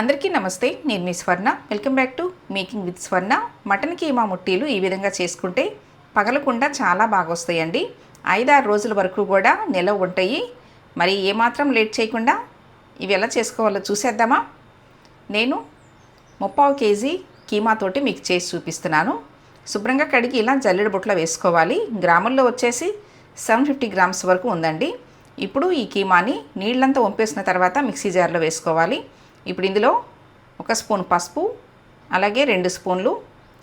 అందరికీ నమస్తే నేను మీ Swarna. Welcome back to making with Swarna. Mutton keema ముట్టీలు ఈ విధంగా చేసుకుంటే పగలకుండా చాలా బాగా వస్తాయండి ఐదారు రోజుల వరకు కూడా నిలవ ఉంటాయి. మరి ఏమాత్రం లేట్ చేయకుండా ఇవి ఎలా చేసుకోవాలో చూసేద్దామా? నేను ముప్పావు కేజీ కీమాతోటి మీకు చేసి చూపిస్తున్నాను. శుభ్రంగా కడిగి ఇలా జల్లెడ బుట్టలో వేసుకోవాలి. గ్రాముల్లో వచ్చేసి సెవెన్ ఫిఫ్టీ గ్రామ్స్ వరకు ఉందండి. ఇప్పుడు ఈ కీమాని నీళ్ళంతా వంపేసిన తర్వాత మిక్సీ జార్లో వేసుకోవాలి. ఇప్పుడు ఇందులో ఒక స్పూన్ పసుపు అలాగే రెండు స్పూన్లు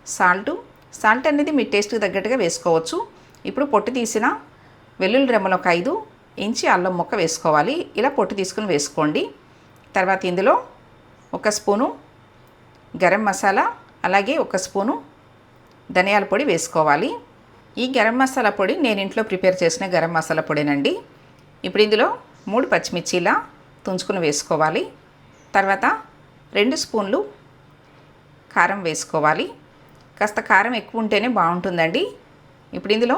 సాల్టు. సాల్ట్ అనేది మీ టేస్ట్కి తగ్గట్టుగా వేసుకోవచ్చు. ఇప్పుడు పొట్టు తీసిన వెల్లుల్లి రెమ్మలు ఒక ఐదు ఇంచి అల్లం ముక్క వేసుకోవాలి. ఇలా పొట్టు తీసుకుని వేసుకోండి. తర్వాత ఇందులో ఒక స్పూను గరం మసాలా అలాగే ఒక స్పూను ధనియాల పొడి వేసుకోవాలి. ఈ గరం మసాలా పొడి నేను ఇంట్లో ప్రిపేర్ చేసిన గరం మసాలా పొడినండి. ఇప్పుడు ఇందులో మూడు పచ్చిమిర్చిలా తుంచుకుని వేసుకోవాలి. తర్వాత రెండు స్పూన్లు కారం వేసుకోవాలి. కాస్త కారం ఎక్కువ ఉంటేనే బాగుంటుందండి. ఇప్పుడు ఇందులో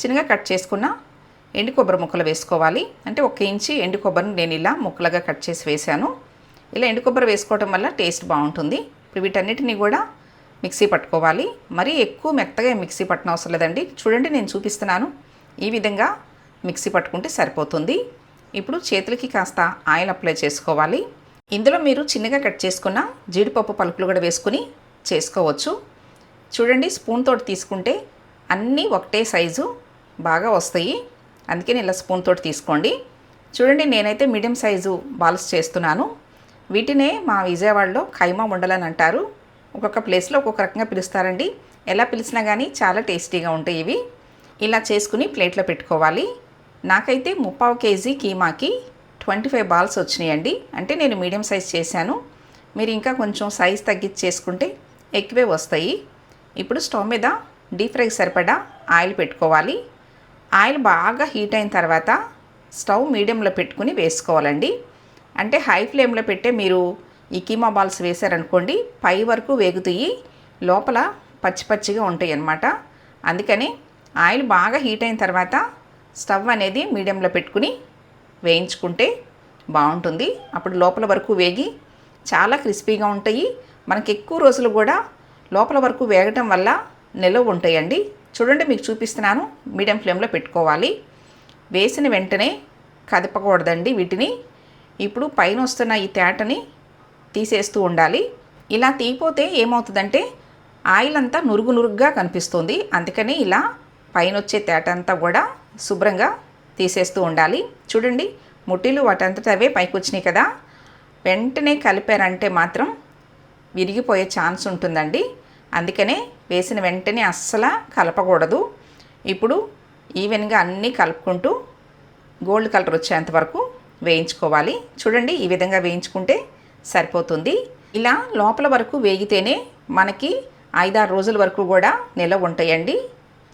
చిన్నగా కట్ చేసుకున్న ఎండు కొబ్బరి ముక్కలు వేసుకోవాలి. అంటే ఒక ఇంచి ఎండు కొబ్బరిని నేను ఇలా ముక్కలుగా కట్ చేసి వేశాను. ఇలా ఎండు కొబ్బరి వేసుకోవటం వల్ల టేస్ట్ బాగుంటుంది. ఇప్పుడు వీటన్నిటిని కూడా మిక్సీ పట్టుకోవాలి. మరీ ఎక్కువ మెత్తగా మిక్సీ పట్టడం అవసరం లేదండి. చూడండి నేను చూపిస్తున్నాను. ఈ విధంగా మిక్సీ పట్టుకుంటే సరిపోతుంది. ఇప్పుడు చేతులకి కాస్త ఆయిల్ అప్లై చేసుకోవాలి. ఇందులో మీరు చిన్నగా కట్ చేసుకున్న జీడిపప్పు పలుకులు కూడా వేసుకుని చేసుకోవచ్చు. చూడండి స్పూన్ తోటి తీసుకుంటే అన్నీ ఒకటే సైజు బాగా వస్తాయి. అందుకని ఇలా స్పూన్ తోటి తీసుకోండి. చూడండి నేనైతే మీడియం సైజు బాల్స్ చేస్తున్నాను. వీటినే మా విజయవాడలో ఖైమా ఉండలని అంటారు. ఒక్కొక్క ప్లేస్లో ఒక్కొక్క రకంగా పిలుస్తారండి. ఎలా పిలిచినా కానీ చాలా టేస్టీగా ఉంటాయి ఇవి. ఇలా చేసుకుని ప్లేట్లో పెట్టుకోవాలి. నాకైతే ముప్పావు కేజీ కీమాకి ట్వంటీ ఫైవ్ బాల్స్ వచ్చినాయండి. అంటే నేను మీడియం సైజ్ చేశాను. మీరు ఇంకా కొంచెం సైజ్ తగ్గించి చేసుకుంటే ఎక్కువే వస్తాయి. ఇప్పుడు స్టవ్ మీద డీప్ ఫ్రైకి సరిపడా ఆయిల్ పెట్టుకోవాలి. ఆయిల్ బాగా హీట్ అయిన తర్వాత స్టవ్ మీడియంలో పెట్టుకుని వేసుకోవాలండి. అంటే హై ఫ్లేమ్లో పెట్టే మీరు ఈ కీమా బాల్స్ వేశారనుకోండి పై వరకు వేగుతాయి లోపల పచ్చి పచ్చిగా ఉంటాయి అన్నమాట అందుకని ఆయిల్ బాగా హీట్ అయిన తర్వాత స్టవ్ అనేది మీడియంలో పెట్టుకుని వేయించుకుంటే బాగుంటుంది. అప్పుడు లోపల వరకు వేగి చాలా క్రిస్పీగా ఉంటాయి. మనకి ఎక్కువ రోజులు కూడా లోపల వరకు వేగటం వల్ల నిలవ ఉంటాయండి. చూడండి మీకు చూపిస్తున్నాను. మీడియం ఫ్లేమ్లో పెట్టుకోవాలి. వేసిన వెంటనే కదపకూడదండి వీటిని. ఇప్పుడు పైన వస్తున్న ఈ తేటని తీసేస్తూ ఉండాలి. ఇలా తీపోతే ఏమవుతుందంటే ఆయిల్ అంతా నురుగు నురుగ్గా కనిపిస్తుంది. అందుకని ఇలా పైన వచ్చే తేట అంతా కూడా శుభ్రంగా తీసేస్తూ ఉండాలి. చూడండి ముట్టిలు వాటంతట అవే పైకి వచ్చినాయి కదా. వెంటనే కలిపారంటే మాత్రం విరిగిపోయే ఛాన్స్ ఉంటుందండి. అందుకనే వేసిన వెంటనే అస్సలు కలపకూడదు. ఇప్పుడు ఈవెన్గా అన్నీ కలుపుకుంటూ గోల్డ్ కలర్ వచ్చేంత వరకు వేయించుకోవాలి. చూడండి ఈ విధంగా వేయించుకుంటే సరిపోతుంది. ఇలా లోపల వరకు వేగితేనే మనకి ఐదారు రోజుల వరకు కూడా నిలవ ఉంటాయండి.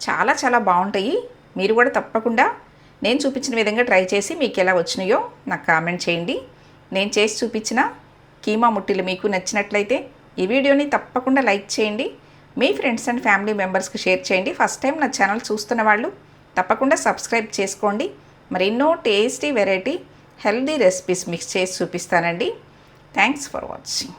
చాలా చాలా బాగుంటాయి. మీరు కూడా తప్పకుండా నేను చూపించిన విధంగా ట్రై చేసి మీకు ఎలా వచ్చినాయో నాకు కామెంట్ చేయండి. నేను చేసి చూపించిన కీమా ముట్టిలు మీకు నచ్చినట్లయితే ఈ వీడియోని తప్పకుండా లైక్ చేయండి. మీ ఫ్రెండ్స్ అండ్ ఫ్యామిలీ మెంబర్స్కి షేర్ చేయండి. ఫస్ట్ టైం నా ఛానల్ చూస్తున్న వాళ్ళు తప్పకుండా సబ్స్క్రైబ్ చేసుకోండి. మరి ఎన్నో tasty variety healthy recipes mix చేసి చూపిస్తానండి. Thanks for watching.